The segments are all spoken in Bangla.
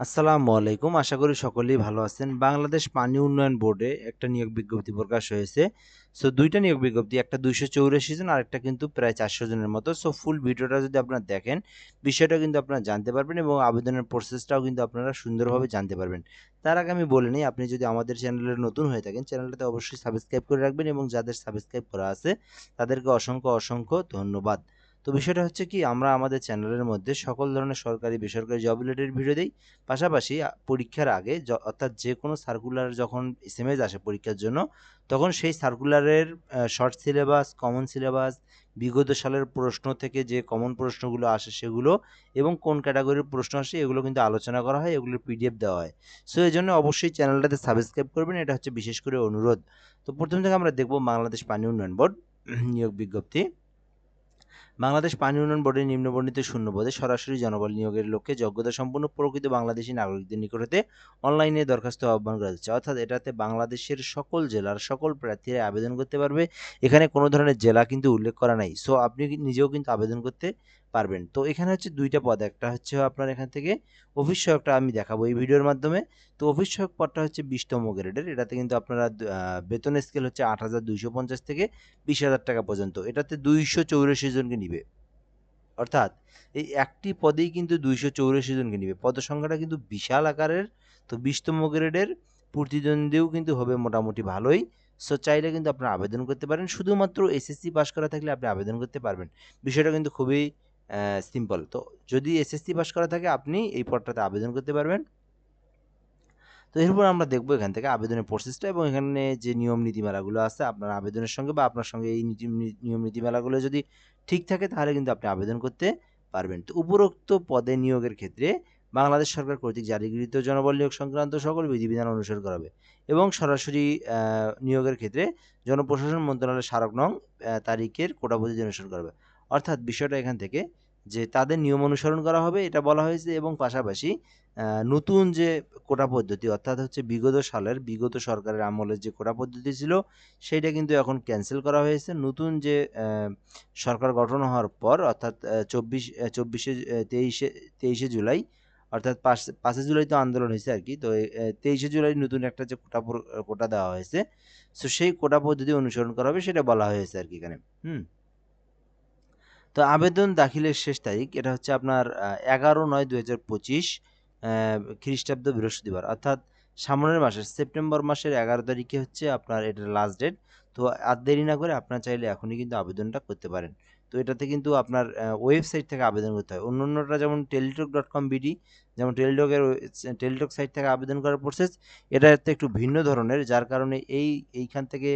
আসসালামু আলাইকুম। আশা করি সকলেই ভালো আছেন। বাংলাদেশ পানি উন্নয়ন বোর্ডে একটা নিয়োগ বিজ্ঞপ্তি প্রকাশ হয়েছে। সো দুইটা নিয়োগ বিজ্ঞপ্তি, একটা ২৮৪ জন আরেকটা কিন্তু প্রায় ৪০০ জনের মতো। সো ফুল ভিডিওটা যদি আপনারা দেখেন, বিষয়টা কিন্তু আপনারা জানতে পারবেন এবং আবেদনের প্রসেসটাও কিন্তু আপনারা সুন্দরভাবে জানতে পারবেন। তার আগে আমি বলে নিই আপনি যদি আমাদের চ্যানেলে নতুন হয়ে থাকেন, চ্যানেলটাতে অবশ্যই সাবস্ক্রাইব করে রাখবেন এবং যাদের সাবস্ক্রাইব করা আছে তাদেরকে অসংখ্য, অসংখ্য ধন্যবাদ। তো বিষয়টা হচ্ছে কি আমরা আমাদের চ্যানেলের মধ্যে সকল ধরনের সরকারি বেসরকারি জব রিলেটেড ভিডিও দেই। পাশাপাশি পরীক্ষার আগে অর্থাৎ যে কোনো সার্কুলার যখন এস এসএমএস আসে পরীক্ষার জন্য, তখন সেই সার্কুলারের শর্ট সিলেবাস, কমন সিলেবাস, বিগত সালের প্রশ্ন থেকে যে কমন প্রশ্নগুলো আসে সেগুলো এবং কোন ক্যাটাগরির প্রশ্ন আসে এগুলো কিন্তু আলোচনা করা হয়, এগুলোর পিডিএফ দেওয়া হয়। সো এই জন্য অবশ্যই চ্যানেলটাতে সাবস্ক্রাইব করবেন। এটা হচ্ছে বিশেষ করে অনুরোধ। তো প্রথম থেকে আমরা দেখব বাংলাদেশ পানি উন্নয়ন বোর্ড নিয়োগ বিজ্ঞপ্তি। বাংলাদেশ পানি উন্নয়ন বোর্ডের নিম্নবর্ণিত শূন্যপদে সরাসরি জনবল নিয়োগের লক্ষ্যে যোগ্যতা সম্পন্ন প্রকৃত বাংলাদেশী নাগরিকদের নিকট হতে অনলাইনে দরখাস্ত আহ্বান করা যাচ্ছে। অর্থাৎ এটাতে বাংলাদেশের সকল জেলার সকল প্রার্থীরা আবেদন করতে পারবে। এখানে কোনো ধরনের জেলা কিন্তু উল্লেখ করা নাই। সো আপনি নিজেও কিন্তু আবেদন করতে পারবেন। তো এখানে হচ্ছে দুইটা পদ। একটা হচ্ছে আপনার এখান থেকে অফিস সহায়কটা আমি দেখাবো এই ভিডিওর মাধ্যমে। তো অফিস সহায়ক পদটা হচ্ছে ২০ তম গ্রেডের। এটাতে কিন্তু আপনারা বেতন স্কেল হচ্ছে ৮,২৫০ থেকে ২০,০০০ টাকা পর্যন্ত। এটাতে ২৮৪ জনকে নিবে। অর্থাৎ এই একটি পদেই কিন্তু ২৮৪ জনকে নিবে। পদ সংখ্যাটা কিন্তু বিশাল আকারের। তো ২০ তম গ্রেডের প্রতিদ্বন্দ্বীও কিন্তু হবে মোটামুটি ভালোই। সো চাইলে কিন্তু আপনারা আবেদন করতে পারেন। শুধুমাত্র এসএসসি পাস করা থাকলে আপনি আবেদন করতে পারবেন। বিষয়টা কিন্তু খুবই সিম্পল। তো যদি এসএসসি পাস করা থাকে, আপনি এই পদটাতে আবেদন করতে পারবেন। তো এরপর আমরা দেখব এখান থেকে আবেদনের প্রসেসটা এবং এখানে যে নিয়ম নীতিমালাগুলো আছে, আপনার আবেদনের সঙ্গে বা আপনার সঙ্গে এই নীতি নিয়ম নীতিমালাগুলো যদি ঠিক থাকে, তাহলে কিন্তু আপনি আবেদন করতে পারবেন। তো উপরোক্ত পদে নিয়োগের ক্ষেত্রে বাংলাদেশ সরকার কর্তৃক জারিকৃত জনবল নিয়োগ সংক্রান্ত সকল বিধিবিধান অনুসরণ করা হবে এবং সরাসরি নিয়োগের ক্ষেত্রে জনপ্রশাসন মন্ত্রণালয়ের স্মারক নং তারিখের কোটা পদ্ধতি অনুসরণ করা হবে। অর্থাৎ বিষয়টা এখান থেকে যে তাদের নিয়ম অনুসরণ করা হবে, এটা বলা হয়েছে এবং পাশাপাশি নতুন যে কোটা পদ্ধতি, অর্থাৎ হচ্ছে বিগত সালের, বিগত সরকারের আমলের যে কোটা পদ্ধতি ছিল, সেইটা কিন্তু এখন ক্যান্সেল করা হয়েছে। নতুন যে সরকার গঠন হওয়ার পর, অর্থাৎ অ্যা ২৪ অ্যা ২৪শে অ্যা ২৩শে ২৩শে জুলাই, অর্থাৎ পাঁচ ৫ জুলাই তো আন্দোলন হয়েছে আর কি, তো তেইশে জুলাই নতুন একটা যে কোটা কোটা দেওয়া হয়েছে। সো সেই কোটা পদ্ধতি অনুসরণ করা হবে, সেটা বলা হয়েছে আর কি এখানে। হুম? তো আবেদন দাখিলের শেষ তারিখ, এটা হচ্ছে আপনার এগারো নয় দু হাজার পঁচিশ খ্রিস্টাব্দ বৃহস্পতিবার। অর্থাৎ সামনের মাসের, সেপ্টেম্বর মাসের ১১ তারিখে হচ্ছে আপনার এটার লাস্ট ডেট। তো আর দেরি না করে আপনার চাইলে এখনই কিন্তু আবেদনটা করতে পারেন। তো এটাতে কিন্তু আপনার ওয়েবসাইট থেকে আবেদন করতে হয়। অন্য অন্যটা যেমন টেলিটক ডট কম বিডি, যেমন টেলিটকের টেলিটক সাইট থেকে আবেদন করার প্রসেস এটাতে একটু ভিন্ন ধরনের, যার কারণে এই, এইখান থেকে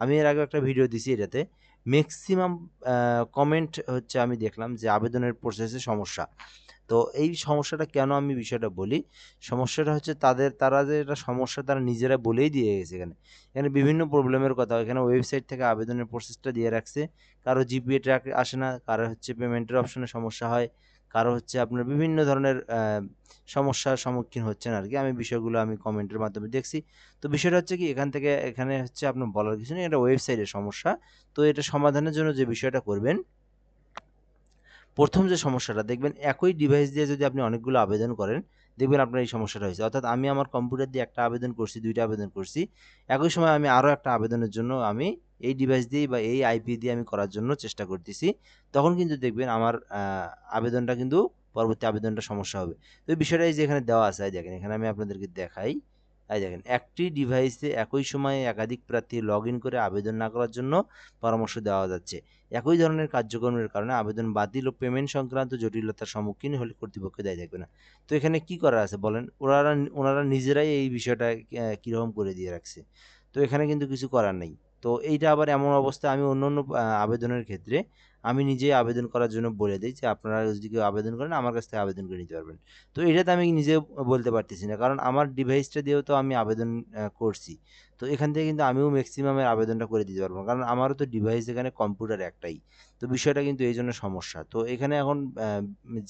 আমি এর আগে একটা ভিডিও দিছি এটাতে। মেক্সিমাম অ্যা কমেন্ট হচ্ছে আমি দেখলাম যে আবেদনের প্রসেসে সমস্যা। তো এই সমস্যাটা কেন আমি বিষয়টা বলি? সমস্যাটা হচ্ছে তাদের তারা যে এটা সমস্যা তারা নিজেরা বলেই দিয়ে গেছে এখানে। এখানে বিভিন্ন প্রবলেমের কথা এখানে ওয়েবসাইট থেকে আবেদনের প্রসেসটা দিয়ে রাখছে। কারও জিপিএ ট্র্যাক আসে না, কারও হচ্ছে পেমেন্টের অপশনে সমস্যা হয়, কারও হচ্ছে আপনার বিভিন্ন ধরনের সমস্যার সম্মুখীন হচ্ছেন আর কি আমি বিষয়গুলো আমি কমেন্টের মাধ্যমে দেখছি। তো বিষয়টা হচ্ছে কি এখান থেকে এখানে হচ্ছে আপনার বলার কিছু নেই। এটা ওয়েবসাইটের সমস্যা। তো এটা সমাধানের জন্য যে বিষয়টা করবেন প্রথম যে সমস্যাটা দেখবেন একই ডিভাইস দিয়ে যদি আপনি অনেকগুলো আবেদন করেন, দেখবেন আপনার এই সমস্যাটা হয়েছে। অর্থাৎ আমি আমার কম্পিউটার দিয়ে একটা আবেদন করছি, দুইটা আবেদন করছি। একই সময় আমি আরও একটা আবেদনের জন্য আমি এই ডিভাইস দিয়ে বা এই আইপি দিয়ে আমি করার জন্য চেষ্টা করতেছি। তখন কিন্তু দেখবেন আমার আবেদনটা কিন্তু পরবর্তী আবেদনটা সমস্যা হবে। তো বিষয়টা এই যে এখানে দেওয়া আছে, দেখেন এখানে আমি আপনাদেরকে দেখাই। এই দেখেন, একটি ডিভাইসে একই সময়ে একাধিক প্রার্থী লগ করে আবেদন না করার জন্য পরামর্শ দেওয়া যাচ্ছে। একই ধরনের কার্যক্রমের কারণে আবেদন বাতিল ও পেমেন্ট সংক্রান্ত জটিলতার সম্মুখীন হলে কর্তৃপক্ষ দেয় থাকবে না। তো এখানে কি করা আছে বলেন? ওনারা ওনারা নিজেরাই এই বিষয়টা কীরকম করে দিয়ে রাখছে। তো এখানে কিন্তু কিছু করার নেই। তো এইটা আবার এমন অবস্থা আমি অন্য অন্য আবেদনের ক্ষেত্রে আমি নিজে আবেদন করার জন্য বলে দিই যে আপনারা যদি কেউ আবেদন করেন আমার কাছ থেকে আবেদন করে নিতে পারবেন। তো এটাতে আমি নিজে বলতে পারতেছি না। কারণ আমার ডিভাইসটা দিয়েও তো আমি আবেদন করছি। তো এখান থেকে কিন্তু আমিও ম্যাক্সিমামের আবেদনটা করে দিতে পারব। কারণ আমারও তো ডিভাইস এখানে কম্পিউটার একটাই। তো বিষয়টা কিন্তু এই জন্য সমস্যা। তো এখানে এখন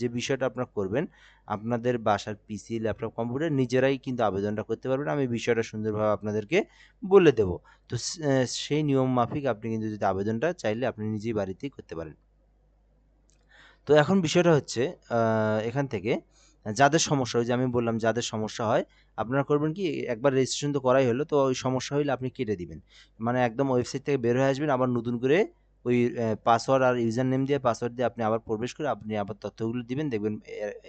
যে বিষয়টা আপনারা করবেন, আপনাদের বাসার পিসি, ল্যাপটপ, কম্পিউটার নিজেরাই কিন্তু আবেদনটা করতে পারবেন। আমি বিষয়টা সুন্দরভাবে আপনাদেরকে বলে দেব। তো সেই নিয়ম মাফিক আপনি কিন্তু যদি আবেদনটা চাইলে আপনি নিজেই বাড়িতেই করতে পারেন। তো এখন বিষয়টা হচ্ছে এখান থেকে যাদের সমস্যা ওই যে আমি বললাম যাদের সমস্যা হয় আপনারা করবেন কি একবার রেজিস্ট্রেশন তো করাই হলো তো ওই সমস্যা হইলে আপনি কেটে দিবেন মানে একদম ওয়েবসাইট থেকে বের হয়ে আসবেন আবার নতুন করে ওই পাসওয়ার্ড আর ইউজার নেম দিয়ে পাসওয়ার্ড দিয়ে আপনি আবার প্রবেশ করে আপনি আবার তথ্যগুলো দিবেন, দেখবেন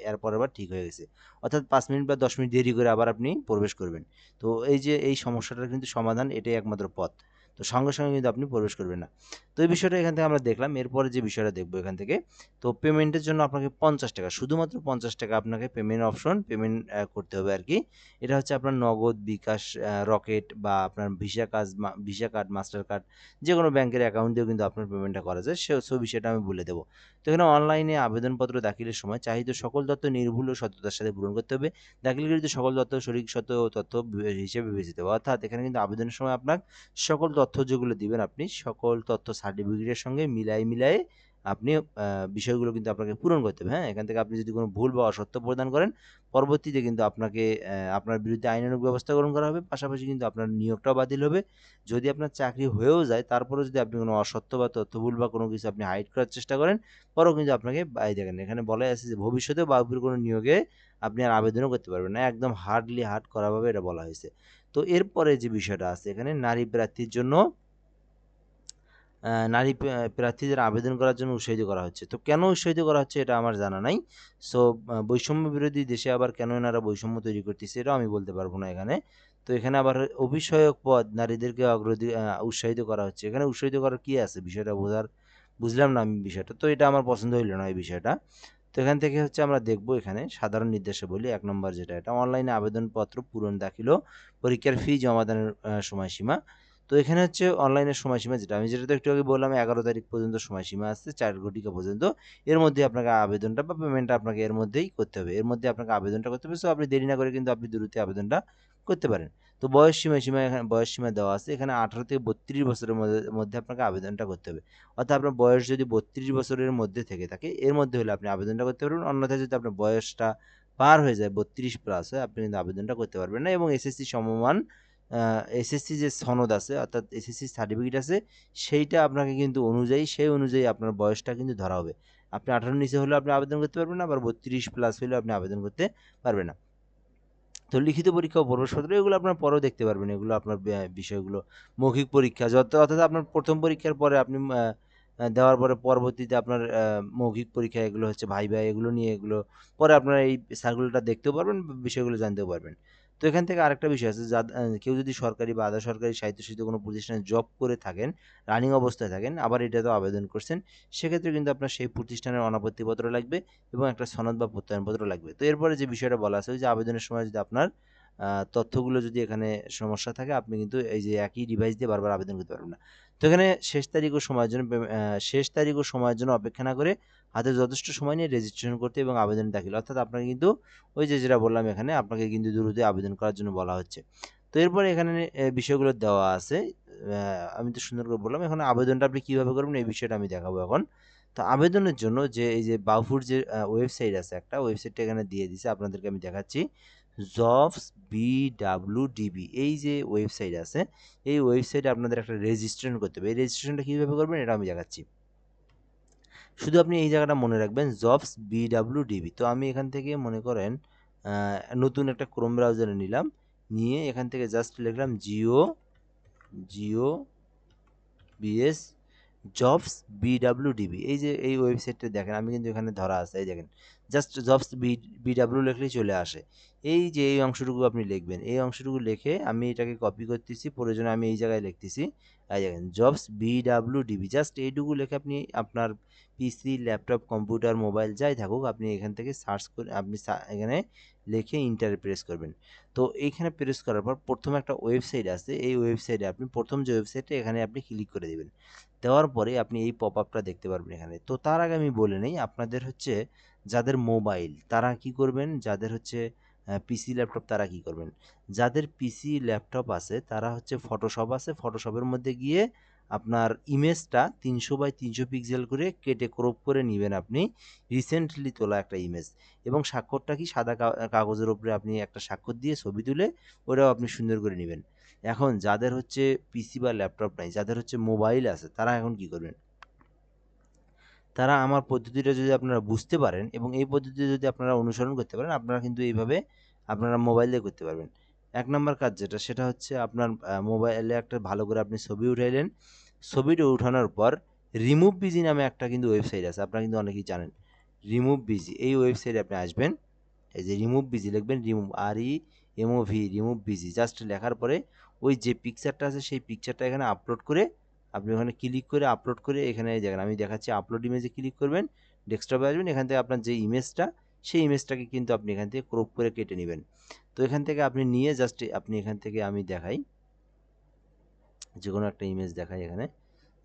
এরপর আবার ঠিক হয়ে গেছে। অর্থাৎ পাঁচ মিনিট বা দশ মিনিট দেরি করে আবার আপনি প্রবেশ করবেন। তো এই যে, এই সমস্যাটার কিন্তু সমাধান এটাই একমাত্র পথ। তো সঙ্গে সঙ্গে কিন্তু আপনি প্রবেশ করবেন না। তো এই বিষয়টা এখান থেকে আমরা দেখলাম। এরপরে যে বিষয়টা দেখব এখান থেকে, তো পেমেন্টের জন্য আপনাকে পঞ্চাশ টাকা, শুধুমাত্র পঞ্চাশ টাকা আপনাকে পেমেন্ট অপশন, পেমেন্ট করতে হবে আর কি। এটা হচ্ছে আপনার নগদ, বিকাশ রকেট বা আপনার ভিসা কাজ ভিসা কার্ড, মাস্টার কার্ড যে কোনো ব্যাংকের অ্যাকাউন্ট দিয়েও কিন্তু আপনার পেমেন্টটা করা যায়। সে সব বিষয়টা আমি বলে দেবো। তো এখানে অনলাইনে আবেদনপত্র দাখিলের সময় চাহিত সকল তথ্য নির্ভুল ও সত্যতার সাথে পূরণ করতে হবে। দাখিলকৃত সকল তথ্য শরীর সত্য তথ্য হিসেবে বিবেচিত। হবে অর্থাৎ এখানে কিন্তু আবেদনের সময় আপনার সকল তথ্য যেগুলো দিবেন আপনি, সকল তথ্য সার্টিফিকেটের সঙ্গে মিলাই মিলাই আপনি বিষয়গুলো কিন্তু আপনাকে পূরণ করতে হবে। হ্যাঁ এখান থেকে আপনি যদি কোনো ভুল বা অসত্য প্রদান করেন, পরবর্তীতে কিন্তু আপনাকে আপনার বিরুদ্ধে আইনানুগ ব্যবস্থা গ্রহণ করা হবে। পাশাপাশি কিন্তু আপনার নিয়োগটাও বাতিল হবে। যদি আপনার চাকরি হয়েও যায়, তারপরেও যদি আপনি কোনো অসত্য বা তথ্য ভুল বা কোনো কিছু আপনি হাইড করার চেষ্টা করেন, পরেও কিন্তু আপনাকে বাই দেখেন এখানে বলা আছে যে ভবিষ্যতে বাবুর কোনো নিয়োগে আপনি আর আবেদনও করতে পারবেন না। একদম হার্ডলি হার্ড করাভাবে এটা বলা হয়েছে। তো এরপরে যে বিষয়টা আছে এখানে নারী প্রার্থীর জন্য নারী প্রা- প্রার্থীদের আবেদন করার জন্য উৎসাহিত করা হচ্ছে। তো কেন উৎসাহিত করা হচ্ছে এটা আমার জানা নাই। সো বৈষম্য বিরোধী দেশে আবার কেন এনারা বৈষম্য তৈরি করতেছে এটাও আমি বলতে পারব না এখানে। তো এখানে আবার অভিষয়ক পদ নারীদেরকে অগ্রদি আহ, উৎসাহিত করা হচ্ছে। এখানে উৎসাহিত করার কী আছে? বিষয়টা বোঝার বুঝলাম না আমি বিষয়টা। তো এটা আমার পছন্দ হইল না এই বিষয়টা। তো এখান থেকে হচ্ছে আমরা দেখব এখানে সাধারণ নির্দেশাবলী এক নম্বর যেটা এটা, অনলাইনে আবেদনপত্র পূরণ দাখিল পরীক্ষার ফি জমাদানের সময়সীমা। তো এখানে হচ্ছে অনলাইনের সময়সীমা যেটা, আমি যেটা তো একটু আগে বললাম, এগারো তারিখ পর্যন্ত সময়সীমা আছে, চার ঘটিকা পর্যন্ত। এর মধ্যে আপনাকে আবেদনটা বা পেমেন্টটা আপনাকে এর মধ্যেই করতে হবে। এর মধ্যে আপনাকে আবেদনটা করতে হবে সো আপনি দেরি না করে কিন্তু আপনি দ্রুত আবেদনটা করতে পারেন। তো বয়স সীমা সীমা এখানে, বয়স সীমা দেওয়া আছে। এখানে আঠারো থেকে বত্রিশ বছরের মধ্যে আপনাকে আবেদনটা করতে হবে। অর্থাৎ আপনার বয়স যদি বত্রিশ বছরের মধ্যে থেকে থাকে, এর মধ্যে হলে আপনি আবেদনটা করতে পারবেন। অন্যথায় যদি আপনার বয়সটা পার হয়ে যায়, বত্রিশ প্লাস হয়, আপনি কিন্তু আবেদনটা করতে পারবেন না। এবং এসএসসি সমমান এসএসসি যে সনদ আছে, অর্থাৎ এসএসসি সার্টিফিকেট আছে, সেইটা আপনাকে কিন্তু অনুযায়ী, সেই অনুযায়ী আপনার বয়সটা কিন্তু ধরা হবে। আপনি আঠারো নিচে হলে আপনি আবেদন করতে পারবেন না, আবার বত্রিশ প্লাস হলে আপনি আবেদন করতে পারবেন না। তো লিখিত পরীক্ষা ও প্রবেশপত্র এগুলো আপনার পরেও দেখতে পারবেন। এগুলো আপনার বিষয়গুলো, মৌখিক পরীক্ষা, যত, অর্থাৎ আপনার প্রথম পরীক্ষার পরে আপনি দেওয়ার পরে পরবর্তীতে আপনার মৌখিক পরীক্ষা এগুলো হচ্ছে ভাই ভাই এগুলো নিয়ে এগুলো, পরে আপনারা এই সার্কুলারটা দেখতেও পারবেন, বিষয়গুলো জানতেও পারবেন। এখান থেকে আরেকটা বিষয় আছে যা কেউ যদি সরকারি বা আধা সরকারি স্বায়ত্তশাসিত কোনো প্রতিষ্ঠানে জব করে থাকেন রানিং অবস্থায় থাকেন, আবার এটাতেও আবেদন করছেন, সেক্ষেত্রে কিন্তু আপনার সেই প্রতিষ্ঠানের অনাপত্তিপত্র লাগবে এবং একটা সনদ বা প্রত্যয়নপত্র লাগবে। তো এরপরে যে বিষয়টা বলা আছে, ওই যে আবেদনের সময় যদি আপনার তথ্যগুলো যদি এখানে সমস্যা থাকে, আপনি কিন্তু এই যে একই ডিভাইস দিয়ে বারবার আবেদন করতে পারবেন না। তো এখানে শেষ তারিখ ও সময়ের জন্য শেষ তারিখ ও সময়ের জন্য অপেক্ষা না করে হাতে যথেষ্ট সময় নিয়ে রেজিস্ট্রেশন করতে এবং আবেদন দাখিল। অর্থাৎ আপনাকে কিন্তু ওই যে যেটা বললাম এখানে, আপনাকে কিন্তু দ্রুত আবেদন করার জন্য বলা হচ্ছে। তো এরপরে এখানে বিষয়গুলো দেওয়া আছে। আমি তো সুন্দর করে বললাম, এখন আবেদনটা আপনি কীভাবে করবেন এই বিষয়টা আমি দেখাবো এখন। তো আবেদনের জন্য যে, এই যে বাউফুর যে ওয়েবসাইট আছে একটা ওয়েবসাইটটা এখানে দিয়ে দিছে, আপনাদেরকে আমি দেখাচ্ছি। জবস বিডাব্লিউডিবি, এই যে ওয়েবসাইট আছে, এই ওয়েবসাইটে আপনাদের একটা রেজিস্ট্রেশন করতে হবে। এই রেজিস্ট্রেশনটা কীভাবে করবেন এটা আমি দেখাচ্ছি। শুধু আপনি এই জায়গাটা মনে রাখবেন, জবস বিডাব্লিউডিবি। তো আমি এখান থেকে মনে করেন নতুন একটা ক্রোম ব্রাউজারে নিলাম, নিয়ে এখান থেকে জাস্ট লিখলাম জিও Jio B S jobs B W D B. এই যে এই ওয়েবসাইটটা দেখেন, আমি কিন্তু এখানে ধরা আছে, এই দেখেন। জাস্ট জবস বি বিডাব্লিউ লিখলেই চলে আসে। এই যে এই অংশটুকু আপনি লিখবেন, এই অংশটুকু লিখে আমি এটাকে কপি করতেছি প্রয়োজনে আমি এই জায়গায় লিখতেছি, এই দেখেন, জবস বিডাব্লিউডিবি জাস্ট এইটুকু লিখে আপনি আপনার পিসি ল্যাপটপ কম্পিউটার মোবাইল যাই থাকুক, আপনি এখান থেকে সার্চ করে, আপনি এখানে লিখে ইন্টারে প্রেস করবেন। তো এইখানে প্রেস করার পর প্রথম একটা ওয়েবসাইট আছে, এই ওয়েবসাইটে আপনি প্রথম যে ওয়েবসাইটে এখানে আপনি ক্লিক করে দেবেন। দেওয়ার পরে আপনি এই পপ আপটা দেখতে পারবেন এখানে। তো তার আগে আমি বলে নেই, আপনাদের হচ্ছে যাদের মোবাইল, তারা কি করবেন? যাদের হচ্ছে পিসি ল্যাপটপ তারা কি করবেন? যাদের পিসি ল্যাপটপ আছে, তারা হচ্ছে ফটোশপ আছে। ফটোশপের মধ্যে গিয়ে আপনার ইমেজটা তিনশো বাই তিনশো পিক্সেল করে কেটে ক্রপ করে নেবেন আপনি। রিসেন্টলি তোলা একটা ইমেজ এবং স্বাক্ষরটা কি? সাদা কাগজের উপরে আপনি একটা স্বাক্ষর দিয়ে ছবি তুলে ওটাও আপনি সুন্দর করে নেবেন। এখন যাদের হচ্ছে পিসি বা ল্যাপটপ নাই, যাদের হচ্ছে মোবাইল আছে, তারা এখন কি করবেন? তারা আমার পদ্ধতিটা যদি আপনারা বুঝতে পারেন এবং এই পদ্ধতি যদি আপনারা অনুসরণ করতে পারেন, আপনারা কিন্তু এইভাবে আপনারা মোবাইল করতে পারবেন। এক নম্বর কাজ যেটা, সেটা হচ্ছে আপনার মোবাইলে একটা ভালো করে আপনি ছবি উঠাইলেন। ছবিটা উঠানোর পর রিমুভ বিজি নামে একটা কিন্তু ওয়েবসাইট আছে, আপনারা কিন্তু অনেকেই জানেন। রিমুভ বিজি এই ওয়েবসাইটে আপনি আসবেন, এই যে রিমুভ বিজি লিখবেন remove R E M O V remove B G just লেখার পরে ওই যে পিকচারটা আছে, সেই পিকচারটা এখানে আপলোড করে আপনি ওখানে ক্লিক করে আপলোড করে এখানে দেখেন, আমি দেখাচ্ছি আপলোড ইমেজে ক্লিক করবেন ডেস্কটপে আসবেন, এখান থেকে আপনার যে ইমেজটা সেই ইমেজটাকে কিন্তু আপনি এখান থেকে ক্রপ করে কেটে নেবেন। তো এখান থেকে আপনি নিয়ে জাস্ট আপনি এখান থেকে আমি দেখাই যে কোনো একটা ইমেজ দেখাই এখানে।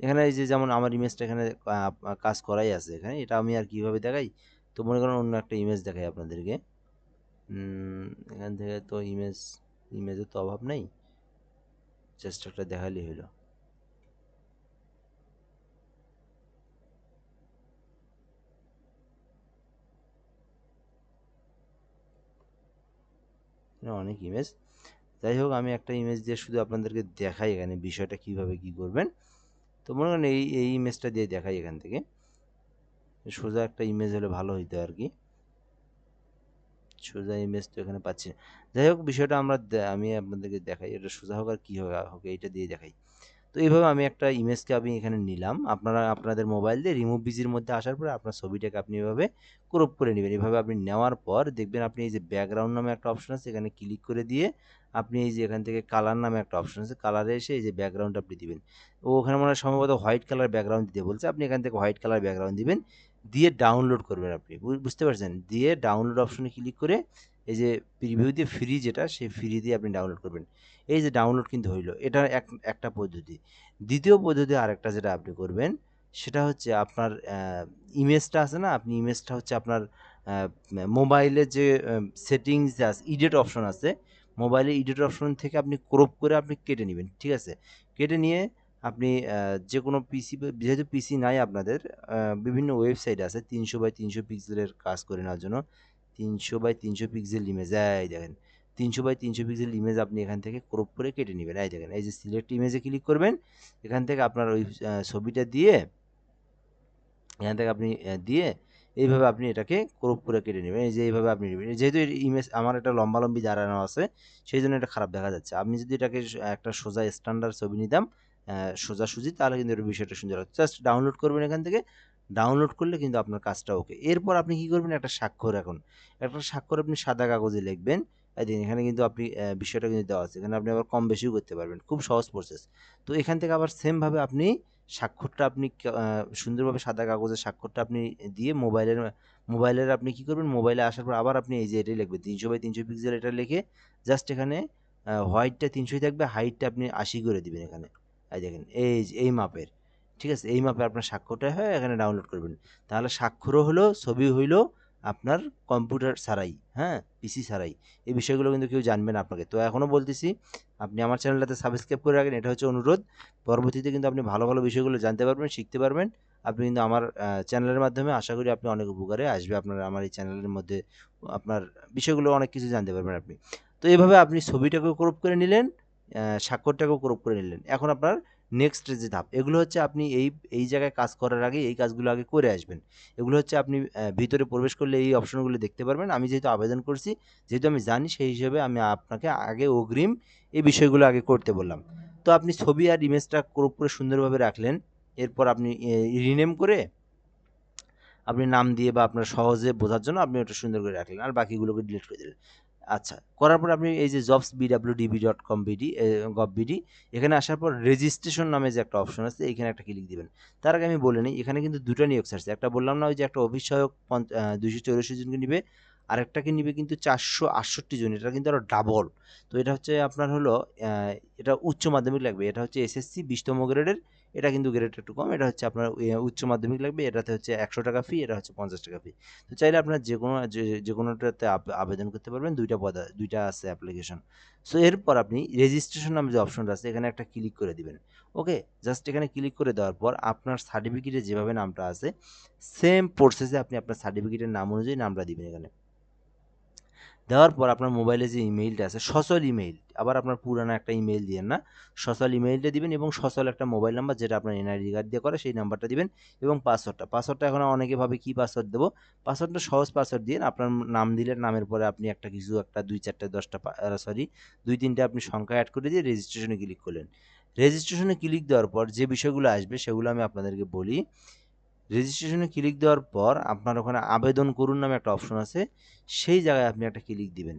এখানে এই যে যেমন আমার ইমেজটা এখানে কাজ করাই আছে এখানে, এটা আমি আর কীভাবে দেখাই? তো মনে করেন অন্য একটা ইমেজ দেখাই আপনাদেরকে। এখান থেকে তো ইমেজ ইমেজের তো অভাব নেই একটা দেখালেই হলো। অনেক ইমেজ যাই হোক, আমি একটা ইমেজ দিয়ে শুধু আপনাদেরকে দেখাই এখানে বিষয়টা কীভাবে কি করবেন। তো মনে করেন এই এই ইমেজটা দিয়ে দেখাই এখান থেকে। সোজা একটা ইমেজ হলে ভালো হইতো আর কি। সোজা ইমেজ তো এখানে পাচ্ছি। যাই হোক, বিষয়টা আমরা আমি আপনাদেরকে দেখাই। এটা সোজা হোক আর কী হোক, এইটা দিয়ে দেখাই। তো এইভাবে আমি একটা ইমেজকে আমি এখানে নিলাম। আপনারা, আপনাদের মোবাইল দিয়ে রিমুভ বিজির মধ্যে আসার পরে আপনার ছবিটাকে আপনি এভাবে ক্রপ করে নেবেন। এভাবে আপনি নেওয়ার পর দেখবেন আপনি এই যে ব্যাকগ্রাউন্ড নামে একটা অপশন আছে, এখানে ক্লিক করে দিয়ে আপনি এই যে এখান থেকে কালার নামে একটা অপশন আছে কালারে এসে এই যে ব্যাকগ্রাউন্ড আপনি দিবেন। ও ওখানে মনে হয় সম্ভবত হোয়াইট কালার ব্যাকগ্রাউন্ড দিতে বলছে। আপনি এখান থেকে হোয়াইট কালার ব্যাকগ্রাউন্ড দিবেন, দিয়ে ডাউনলোড করবেন আপনি। বুঝতে পারছেন? দিয়ে ডাউনলোড অপশনে ক্লিক করে এই যে প্রিভিউ দিয়ে ফ্রি যেটা, সেই ফ্রি দিয়ে আপনি ডাউনলোড করবেন। এই যে ডাউনলোড কিন্তু হইল, এটা এক, একটা পদ্ধতি। দ্বিতীয় পদ্ধতি আরেকটা যেটা আপনি করবেন, সেটা হচ্ছে আপনার ইমেজটা আছে না, আপনি ইমেজটা হচ্ছে আপনার মোবাইলে যে সেটিংস আছে ইডিট অপশন আছে মোবাইলে ইডিট অপশন থেকে আপনি ক্রপ করে আপনি কেটে নেবেন, ঠিক আছে? কেটে নিয়ে আপনি যে কোনো পিসি যেহেতু পিসি নাই আপনাদের বিভিন্ন ওয়েবসাইট আছে, তিনশো বাই তিনশো পিক্সেলের কাজ করে নেওয়ার জন্য, তিনশো বাই তিনশো পিক্সেল ইমেজ এই দেখেন। তিনশো বাই তিনশো পিক্সেল ইমেজ আপনি এখান থেকে ক্রপ করে কেটে নেবেন। এই দেখেন, এই যে সিলেক্ট ইমেজে ক্লিক করবেন, এখান থেকে আপনার ওই ছবিটা দিয়ে, এখান থেকে আপনি দিয়ে এইভাবে আপনি এটাকে ক্রপ করে কেটে নেবেন। এই যে এইভাবে আপনি নেবেন। যেহেতু ইমেজ আমার একটা লম্বা লম্বি দাঁড়ানো আছে, সেই জন্য এটা খারাপ দেখা যাচ্ছে। আপনি যদি এটাকে একটা সোজা স্ট্যান্ডার্ড ছবি নিতাম সোজাসুজি তাহলে কিন্তু এর বিষয়টা সুন্দর হচ্ছে জাস্ট ডাউনলোড করবেন এখান থেকে। ডাউনলোড করলে কিন্তু আপনার কাজটা ওকে এরপর আপনি কি করবেন? একটা স্বাক্ষর এখন। একটা স্বাক্ষর আপনি সাদা কাগজে লিখবেন। দেখেন এখানে কিন্তু আপনি বিষয়টা কিন্তু দেওয়া আছে। এখানে আপনি আবার কম বেশিও করতে পারবেন। খুব সহজ প্রসেস তো এখান থেকে আবার সেমভাবে আপনি স্বাক্ষরটা আপনি সুন্দরভাবে সাদা কাগজের স্বাক্ষরটা আপনি দিয়ে মোবাইলের মোবাইলের আপনি কি করবেন? মোবাইলে আসার পর আবার আপনি এই যে এটাই লিখবেন। তিনশো বাই তিনশো পিক্সেল এটা লিখে জাস্ট এখানে হোয়াইটটা তিনশোই থাকবে হাইটটা আপনি আশি করে দিবেন এখানে। এই দেখেন, এই এই মাপের। ঠিক আছে? এই মাপে আপনার স্বাক্ষরটা হয় এখানে ডাউনলোড করবেন। তাহলে স্বাক্ষরও হলো ছবি হইল আপনার কম্পিউটার ছাড়াই হ্যাঁ পিসি ছাড়াই। এই বিষয়গুলো কিন্তু কেউ জানবে না আপনাকে। তো এখনও বলতেছি, আপনি আমার চ্যানেলটাতে সাবস্ক্রাইব করে রাখেন, এটা হচ্ছে অনুরোধ। পরবর্তীতে কিন্তু আপনি ভালো ভালো বিষয়গুলো জানতে পারবেন, শিখতে পারবেন। আপনি কিন্তু আমার চ্যানেলের মাধ্যমে আশা করি আপনি অনেক উপকারে আসবে। আপনার আমার এই চ্যানেলের মধ্যে আপনার বিষয়গুলো অনেক কিছু জানতে পারবেন আপনি। তো এভাবে আপনি ছবিটাকেও ক্রপ করে নিলেন স্বাক্ষরটাকেও ক্রপ করে নিলেন। এখন আপনার নেক্সট যে ধাপ, এগুলো হচ্ছে আপনি এই এই জায়গায় কাজ করার আগে এই কাজগুলো আগে করে আসবেন। এগুলো হচ্ছে আপনি ভিতরে প্রবেশ করলে এই অপশনগুলো দেখতে পারবেন। আমি যেহেতু আবেদন করছি, যেহেতু আমি জানি সেই হিসেবে আমি আপনাকে আগে অগ্রিম এই বিষয়গুলো আগে করতে বললাম। তো আপনি ছবি আর ইমেজটা ক্রপ করে সুন্দরভাবে রাখলেন, এরপর আপনি রিনেম করে আপনি নাম দিয়ে বা আপনার সহজে বোঝার জন্য আপনি ওটা সুন্দর করে রাখলেন, আর বাকিগুলোকে ডিলিট করে দিলেন। আচ্ছা করার পর আপনি এই যে jobs B D dot com B D gov B D এখানে আসার পর রেজিস্ট্রেশন নামে যে একটা অপশন আছে এখানে একটা ক্লিক দিবেন। তার আগে আমি বলে নিই, এখানে কিন্তু দুটো নিয়োগ ছাড়ছে। একটা বললাম না ওই যে একটা অফিস সহায়ক দুইশো চৌরাশি জনকে নিবে, আরেকটাকে নিবে কিন্তু চারশো আটষট্টি জন এটা কিন্তু আরও ডাবল তো এটা হচ্ছে আপনার হলো এটা উচ্চ মাধ্যমিক লাগবে, এটা হচ্ছে এসএসসি বিশতম গ্রেডের এটা কিন্তু গ্রেড একটু কম, এটা হচ্ছে আপনার উচ্চ মাধ্যমিক লাগবে, এটাতে হচ্ছে একশো টাকা ফি এটা হচ্ছে পঞ্চাশ টাকা ফি তো চাইলে আপনার যে কোনো, যে কোনোটাতে আবেদন করতে পারবেন, দুইটা পদ, দুইটা আছে অ্যাপ্লিকেশন সো এরপর আপনি রেজিস্ট্রেশন নামে যে অপশনটা আছে, এখানে একটা ক্লিক করে দিবেন। ওকে জাস্ট এখানে ক্লিক করে দেওয়ার পর আপনার সার্টিফিকেটে যেভাবে নামটা আছে সেম প্রসেসে আপনি আপনার সার্টিফিকেটের নাম অনুযায়ী নামটা দিবেন এখানে। দেওয়ার পর আপনার মোবাইলে যে ইমেইলটা আছে, সচল ইমেইল আবার আপনার পুরানো একটা ইমেইল দিবেন না, সচল ইমেইলটা দিবেন এবং সচল একটা মোবাইল নাম্বার যেটা আপনার এনআইডি কার্ড দিয়ে করে সেই নাম্বারটা দিবেন এবং পাসওয়ার্ডটা পাসওয়ার্ডটা এখন অনেকে ভাবে কী পাসওয়ার্ড দেবো পাসওয়ার্ডটা সহজ পাসওয়ার্ড দিয়ে আপনার নাম দিলেন নামের পরে আপনি একটা কিছু, একটা দুই চারটে, দশটা সরি দুই তিনটে আপনি সংখ্যা অ্যাড করে দিয়ে রেজিস্ট্রেশনে ক্লিক করলেন। রেজিস্ট্রেশনে ক্লিক দেওয়ার পর যে বিষয়গুলো আসবে সেগুলো আমি আপনাদেরকে বলি। রেজিস্ট্রেশনে ক্লিক দেওয়ার পর আপনার ওখানে আবেদন করুন নামে একটা অপশন আছে। সেই জায়গায় আপনি একটা ক্লিক দিবেন।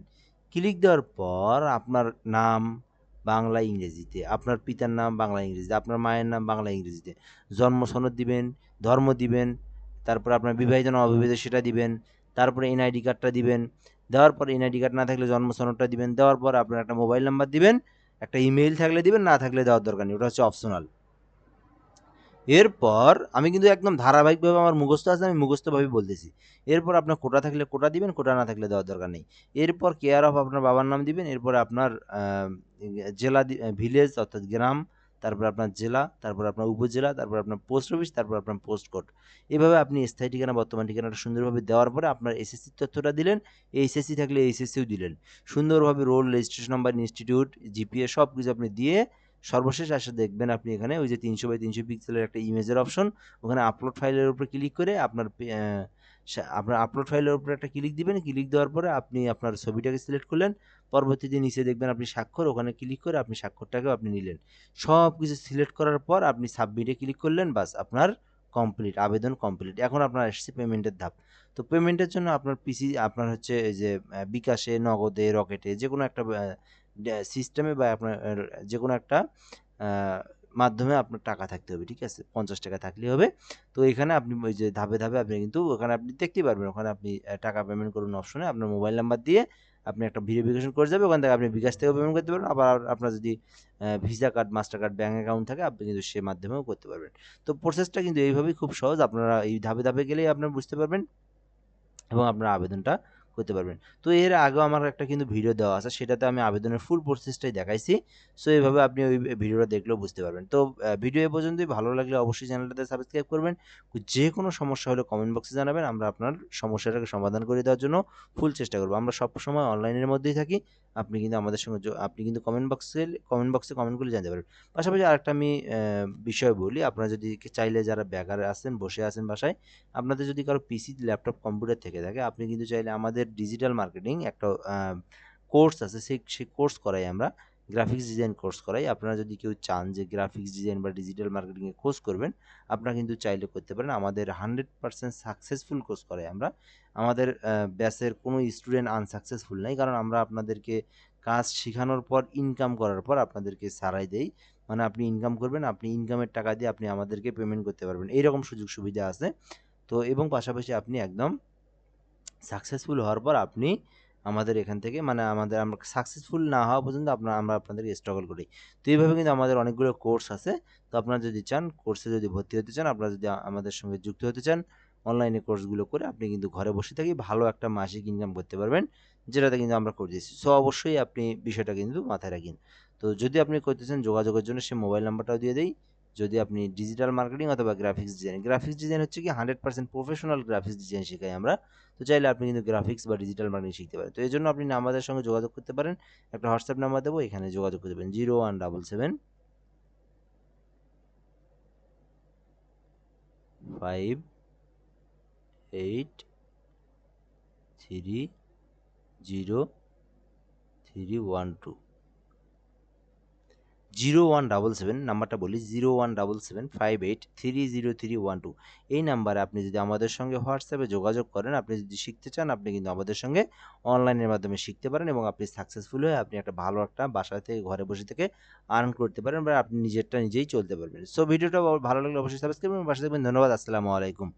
ক্লিক দেওয়ার পর আপনার নাম বাংলা ইংরেজিতে, আপনার পিতার নাম বাংলা ইংরেজিতে, আপনার মায়ের নাম বাংলা ইংরেজিতে। জন্ম সনদ দিবেন, ধর্ম দিবেন, তারপর আপনার বিবাহিত না অবিবাহিত সেটা দিবেন, তারপরে এনআইডি কার্ডটা দিবেন, দেওয়ার পর এনআইডি কার্ড না থাকলে জন্ম সনদটা দিবেন, দেওয়ার পর আপনার একটা মোবাইল নাম্বার দিবেন, একটা ইমেইল থাকলে দিবেন, না থাকলে দেওয়ার দরকার নেই, ওটা হচ্ছে অপশনাল এরপর আমি কিন্তু একদম ধারাবাহিকভাবে আমার মুখস্থ আছে, আমি মুখস্থভাবে বলতেছি। এরপর আপনার কোটা থাকলে কোটা দিবেন, কোটা না থাকলে দেওয়ার দরকার নেই। এরপর কেয়ার অফ আপনার বাবার নাম দিবেন, এরপর আপনার জেলা ভিলেজ অর্থাৎ গ্রাম, তারপর আপনার জেলা, তারপর আপনার উপজেলা, তারপর আপনার পোস্ট অফিস তারপর আপনার পোস্ট কোড এভাবে আপনি স্থায়ী ঠিকানা, বর্তমান ঠিকানাটা সুন্দরভাবে দেওয়ার পরে আপনার এসএসসির তথ্যটা দিলেন এইচএসসি থাকলে এইচএসসিও দিলেন। সুন্দরভাবে roll registration number institute G P A সব কিছু আপনি দিয়ে সর্বশেষ আসে দেখবেন আপনি এখানে ওই যে তিনশো বাই তিনশো পিক্সেলের একটা ইমেজের অপশন ওখানে আপলোড ফাইলের উপরে ক্লিক করে আপনার আপনার আপলোড ফাইলের উপরে একটা ক্লিক দিবেন ক্লিক দেওয়ার পরে আপনি আপনার ছবিটাকে সিলেক্ট করলেন, পরবর্তীতে নিচে দেখবেন আপনি স্বাক্ষর, ওখানে ক্লিক করে আপনি স্বাক্ষরটাকেও আপনি নিলেন। সব কিছু সিলেক্ট করার পর আপনি সাবমিটে ক্লিক করলেন, বাস আপনার কমপ্লিট আবেদন কমপ্লিট এখন আপনার আসছে পেমেন্টের ধাপ। তো পেমেন্টের জন্য আপনার পিসি আপনার হচ্ছে যে বিকাশে, নগদে, রকেটে যে কোনো একটা সিস্টেমে বা আপনার যে কোনো একটা মাধ্যমে আপনার টাকা থাকতে হবে, ঠিক আছে? পঞ্চাশ টাকা থাকলেই হবে। তো এখানে আপনি ওই যে ধাপে ধাপে আপনি কিন্তু ওখানে আপনি দেখতেই পারবেন। ওখানে আপনি টাকা পেমেন্ট করুন অপশনে আপনার মোবাইল নাম্বার দিয়ে আপনি একটা ভেরিফিকেশন করে যাবে। ওখান থেকে আপনি বিকাশ থেকেও পেমেন্ট করতে পারবেন। আবার আপনার যদি visa card master card bank account থাকে, আপনি কিন্তু সে মাধ্যমেও করতে পারবেন। তো প্রসেসটা কিন্তু এইভাবেই খুব সহজ। আপনারা এই ধাপে ধাপে গেলেই আপনারা বুঝতে পারবেন এবং আপনার আবেদনটা করতে পারবেন। তো এর আগেও আমার একটা কিন্তু ভিডিও দেওয়া আছে, সেটাতে আমি আবেদনের ফুল প্রসেসটাই দেখাইছি। সো এইভাবে আপনি ওই ভিডিওটা দেখলেও বুঝতে পারবেন। তো ভিডিও এ পর্যন্তই ভালো লাগলে অবশ্যই চ্যানেলটাতে সাবস্ক্রাইব করবেন। যে কোনো সমস্যা হলে কমেন্ট বক্সে জানাবেন। আমরা আপনার সমস্যাটাকে সমাধান করে দেওয়ার জন্য ফুল চেষ্টা করব। আমরা সব সময় অনলাইনের মধ্যেই থাকি। আপনি কিন্তু আমাদের সঙ্গে আপনি কিন্তু কমেন্ট বক্সে কমেন্ট বক্সে কমেন্টগুলো জানতে পারবেন। পাশাপাশি আরেকটা আমি বিষয় বলি, আপনারা যদি চাইলে যারা বেকার আছেন, বসে আছেন বাসায়, আপনাদের যদি কারও পিসি ল্যাপটপ কম্পিউটার থেকে থাকে, আপনি কিন্তু চাইলে আমাদের ডিজিটাল মার্কেটিং একটা কোর্স আছে, সেই সেই কোর্স করাই আমরা। গ্রাফিক্স ডিজাইন কোর্স করাই। আপনারা যদি কেউ চান যে গ্রাফিক্স ডিজাইন বা ডিজিটাল মার্কেটিংয়ে কোর্স করবেন, আপনারা কিন্তু চাইলে করতে পারেন। আমাদের হান্ড্রেড পার্সেন্ট সাকসেসফুল কোর্স করাই আমরা। আমাদের ব্যাসের কোনো স্টুডেন্ট আনসাকসেসফুল নেই। কারণ আমরা আপনাদেরকে কাজ শেখানোর পর ইনকাম করার পর আপনাদেরকে সারাই দেই। মানে আপনি ইনকাম করবেন, আপনি ইনকামের টাকা দিয়ে আপনি আমাদেরকে পেমেন্ট করতে পারবেন। এইরকম সুযোগ সুবিধা আছে। তো এবং পাশাপাশি আপনি একদম সাকসেসফুল হওয়ার পর আপনি আমাদের এখান থেকে মানে আমাদের আমরা সাকসেসফুল না হওয়া পর্যন্ত আপনার আমরা আপনাদের স্ট্রাগল করি। তো এইভাবে কিন্তু আমাদের অনেকগুলো কোর্স আছে। তো আপনারা যদি চান কোর্সে যদি ভর্তি হতে চান আপনারা যদি আমাদের সঙ্গে যুক্ত হতে চান অনলাইনে কোর্সগুলো করে আপনি কিন্তু ঘরে বসে থেকেই ভালো একটা মাসিক ইনকাম করতে পারবেন যেটাতে কিন্তু আমরা করে দিয়েছি। সো অবশ্যই আপনি বিষয়টা কিন্তু মাথায় রাখেন। তো যদি আপনি করতে চান যোগাযোগের জন্য সে মোবাইল নাম্বারটাও দিয়ে দেই। যদি আপনি ডিজিটাল মার্কেটিং অথবা গ্রাফিক্স ডিজাইন গ্রাফিক্স ডিজাইন হচ্ছে কি hundred percent professional graphics design শেখাই আমরা। তো চাইলে আপনি কিন্তু গ্রাফিক্স বা ডিজিটাল মার্কেটিং শিখতে পারেন। তো এই জন্য আপনি আমাদের সঙ্গে যোগাযোগ করতে পারেন। একটা হোয়াটসঅ্যাপ নাম্বার দেবো, এখানে যোগাযোগ করতে পারেন zero one double seven five eight three zero three one two. Zero one double seven নাম্বারটা বলি, zero one double seven five eight three zero three one two. এই নাম্বারে আপনি যদি আমাদের সঙ্গে হোয়াটসঅ্যাপে যোগাযোগ করেন, আপনি যদি শিখতে চান, আপনি কিন্তু আমাদের সঙ্গে অনলাইনের মাধ্যমে শিখতে পারেন এবং আপনি সাকসেসফুল হয়ে আপনি একটা ভালো একটা বাসা থেকে, ঘরে বসে থেকে আর্ন করতে পারেন বা আপনি নিজেরটা নিজেই চলতে পারবেন। সো ভিডিওটা ভালো লাগলে অবশ্যই সাবস্ক্রাইব করবেন বাসা থাকবেন। ধন্যবাদ, আসসালামু আলাইকুম।